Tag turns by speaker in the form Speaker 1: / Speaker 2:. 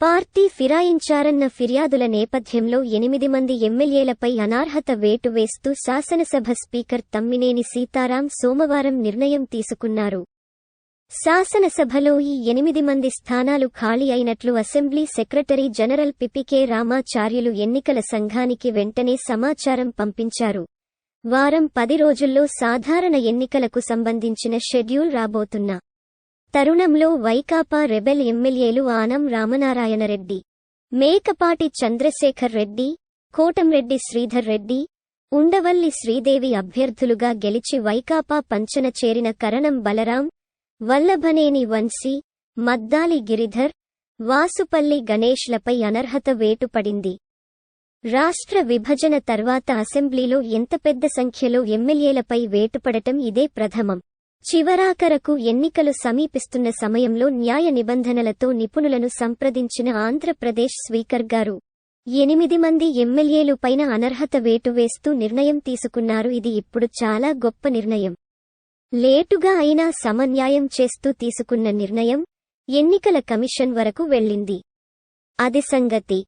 Speaker 1: Party ఫిరాయించారన్న ఫిర్యాదుల నేపథ్యంలో ఎనిమిది మంది ఎమ్మెల్యేలపై అనర్హత వేటు వేస్తూ శాసనసభ స్పీకర్ తమ్మినేని సీతారాం సోమవారం నిర్ణయం తీసుకున్నారు. శాసనసభలో ఈ ఎనిమిది మంది స్థానాలు ఖాళీ అయినట్లు assembly secretary general PPK Ramacharyulu ఎన్నికల సంఘానికి వెంటనే సమాచారం పంపించారు. వారం పది రోజుల్లో సాధారణ ఎన్నికలకు సంబంధించిన షెడ్యూల్ రాబోతున్న తరుణంలో వైకాపా రెబెల్ ఎమ్మెల్యేలు ఆనం రామనారాయణరెడ్డి మేకపాటి చంద్రశేఖర్ రెడ్డి కోటంరెడ్డి శ్రీధర్ రెడ్డి ఉండవల్లి శ్రీదేవి అభ్యర్థులుగా గెలిచి వైకాపా పంచన చేరిన కరణం బలరాం వల్లభనేని వంశీ మద్దాలి గిరిధర్ వాసుపల్లి గణేష్లపై అనర్హత వేటుపడింది. రాష్ట్ర విభజన తర్వాత అసెంబ్లీలో ఎంత పెద్ద సంఖ్యలో ఎమ్మెల్యేలపై వేటుపడటం ఇదే ప్రథమం. చివరాఖరకు ఎన్నికలు సమీపిస్తున్న సమయంలో న్యాయ నిబంధనలతో నిపుణులను సంప్రదించిన ఆంధ్రప్రదేశ్ స్పీకర్ గారు. ఎనిమిది మంది ఎమ్మెల్యేలు పైన అనర్హత వేటు వేస్తూ నిర్ణయం తీసుకున్నారు. ఇది ఇప్పుడు చాలా గొప్ప నిర్ణయం. లేటుగా అయినా సమన్యాయం చేస్తూ తీసుకున్న నిర్ణయం ఎన్నికల కమిషన్ వరకు వెళ్ళింది. అది సంగతి